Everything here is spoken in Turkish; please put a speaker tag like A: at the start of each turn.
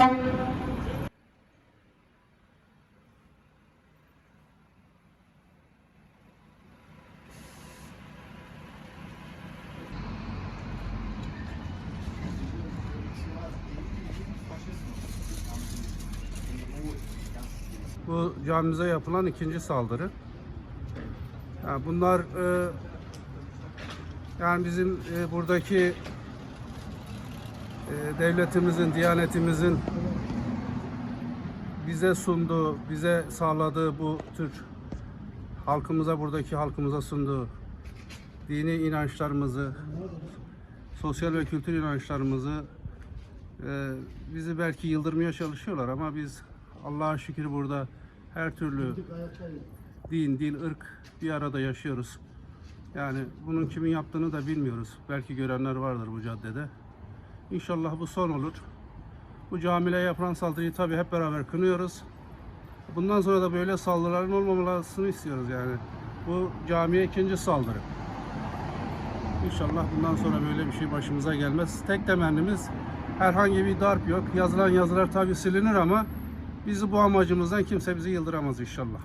A: Bu camimize yapılan ikinci saldırı. Yani bunlar e, yani bizim e, buradaki devletimizin, diyanetimizin bize sunduğu, bize sağladığı bu tür halkımıza, buradaki halkımıza sunduğu dini inançlarımızı, sosyal ve kültür inançlarımızı e, bizi belki yıldırmaya çalışıyorlar ama biz Allah'a şükür burada her türlü din, dil, ırk bir arada yaşıyoruz. Yani bunun kimin yaptığını da bilmiyoruz. Belki görenler vardır bu caddede. İnşallah bu son olur. Bu camilere yapılan saldırıyı tabii hep beraber kınıyoruz. Bundan sonra da böyle saldırıların olmamasını istiyoruz yani. Bu camiye ikinci saldırı. İnşallah bundan sonra böyle bir şey başımıza gelmez. Tek temennimiz herhangi bir darp yok. Yazılan yazılar tabii silinir ama bizi bu amacımızdan kimse bizi yıldıramaz inşallah.